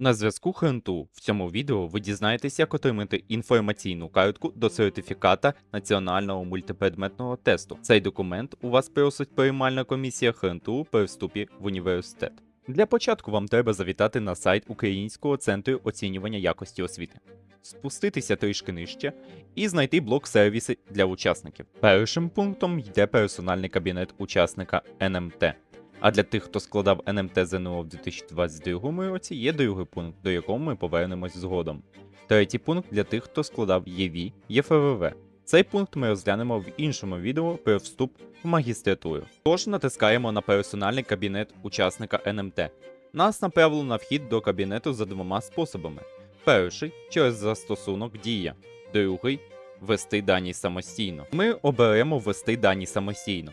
На зв'язку ХНТУ в цьому відео ви дізнаєтесь, як отримати інформаційну картку до сертифіката національного мультипредметного тесту. Цей документ у вас просить приймальна комісія ХНТУ при вступі в університет. Для початку вам треба завітати на сайт Українського центру оцінювання якості освіти, спуститися трішки нижче і знайти блок сервіси для учасників. Першим пунктом йде персональний кабінет учасника НМТ. А для тих, хто складав НМТ ЗНО в 2022 році, є другий пункт, до якого ми повернемось згодом. Третій пункт для тих, хто складав ЄВІ, ЄФРВ. Цей пункт ми розглянемо в іншому відео про вступ в магістратуру. Тож натискаємо на персональний кабінет учасника НМТ. Нас направило на вхід до кабінету за двома способами: перший через застосунок Дія, другий ввести дані самостійно. Ми оберемо ввести дані самостійно.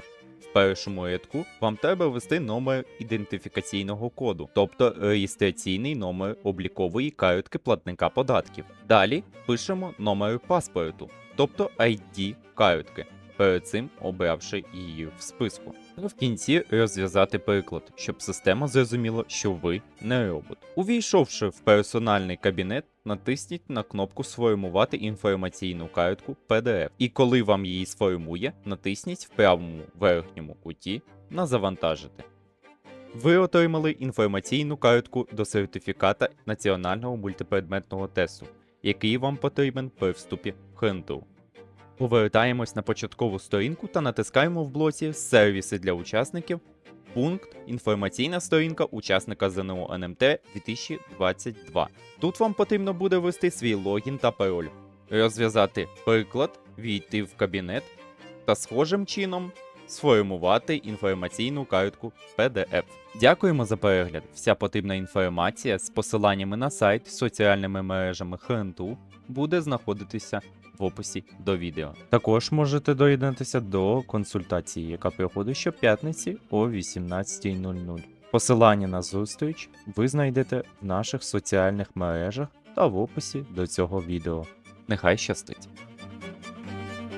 Першому рядку вам треба ввести номер ідентифікаційного коду, тобто реєстраційний номер облікової картки платника податків. Далі пишемо номер паспорту, тобто ID картки, перед цим обравши її в списку. В кінці розв'язати приклад, щоб система зрозуміла, що ви не робот. Увійшовши в персональний кабінет, натисніть на кнопку Сформувати інформаційну картку PDF. І коли вам її сформує, натисніть в правому верхньому куті на Завантажити. Ви отримали інформаційну картку до сертифіката національного мультипредметного тесту, який вам потрібен при вступі в ХНТУ. Повертаємось на початкову сторінку та натискаємо в блоці Сервіси для учасників пункт Інформаційна сторінка учасника ЗНО НМТ 2022. Тут вам потрібно буде ввести свій логін та пароль, розв'язати приклад, війти в кабінет та схожим чином сформувати інформаційну картку PDF. Дякуємо за перегляд. Вся потрібна інформація з посиланнями на сайт, соціальними мережами ХНТУ буде знаходитися в описі до відео. Також можете доєднатися до консультації, яка проходить щоп'ятниці о 18.00. Посилання на зустріч ви знайдете в наших соціальних мережах та в описі до цього відео. Нехай щастить!